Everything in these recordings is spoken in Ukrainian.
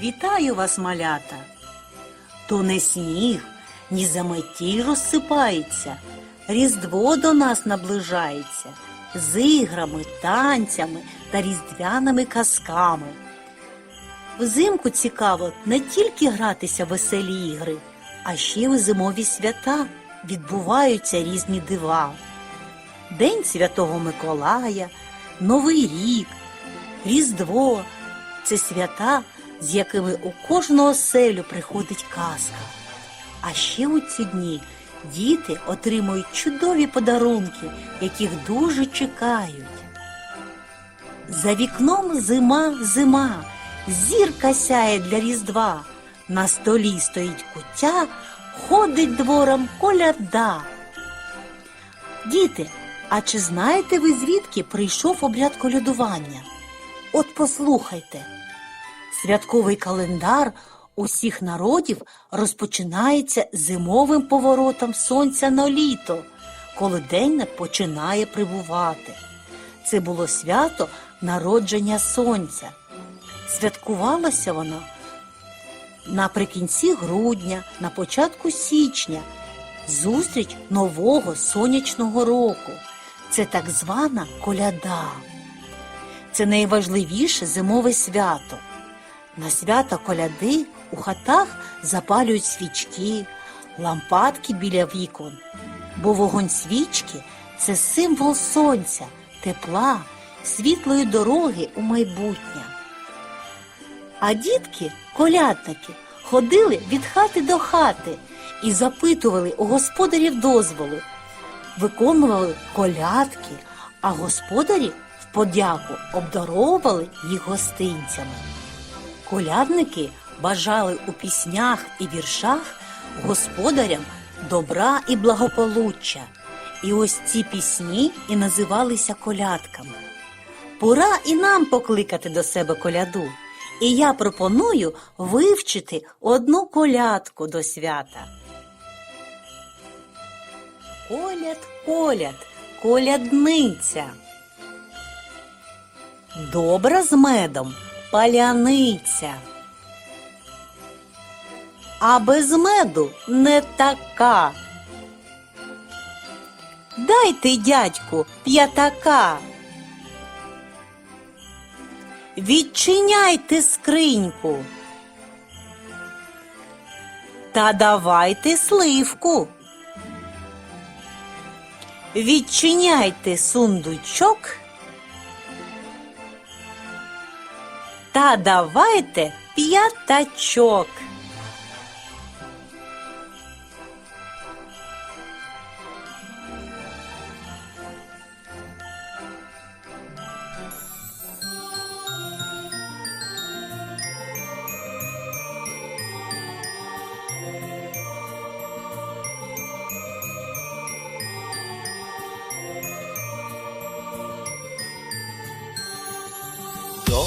Вітаю вас, малята! То не сніг, ні заметіль розсипається, Різдво до нас наближається з іграми, танцями та різдвяними казками. Взимку цікаво не тільки гратися в веселі ігри, а ще у зимові свята відбуваються різні дива. День Святого Миколая, Новий рік, Різдво це свята, з якими у кожну оселю приходить казка. А ще у ці дні діти отримують чудові подарунки, яких дуже чекають. За вікном зима, зима, зірка сяє для Різдва. На столі стоїть куття, ходить двором коляда. Діти, а чи знаєте ви звідки прийшов обряд колядування? От послухайте. Святковий календар усіх народів розпочинається зимовим поворотом сонця на літо, коли день починає прибувати. Це було свято народження сонця. Святкувалося воно наприкінці грудня, на початку січня, зустріч нового сонячного року. Це так звана коляда. Це найважливіше зимове свято. На свято коляди у хатах запалюють свічки, лампадки біля вікон, бо вогонь свічки це символ сонця, тепла, світлої дороги у майбутнє. А дітки, колядники, ходили від хати до хати і запитували у господарів дозволу, виконували колядки, а господарі в подяку обдаровували їх гостинцями. Колядники бажали у піснях і віршах господарям добра і благополуччя. І ось ці пісні і називалися колядками. Пора і нам покликати до себе коляду. І я пропоную вивчити одну колядку до свята. Коляд, коляд, колядниця. Добра з медом паляниця. А без меду не така. Дайте, дядьку, п'ятака. Відчиняйте скриньку. Та давайте сливку. Відчиняйте сундучок. Та давайте п'ятачок.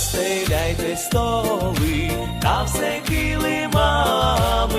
Застеляйте столи, та все килимами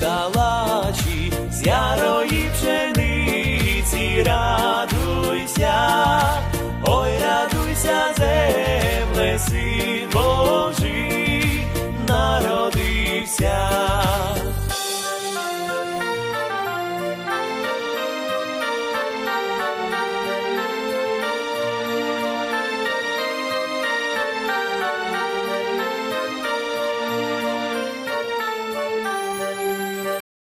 калачі з ярої пшениці рай.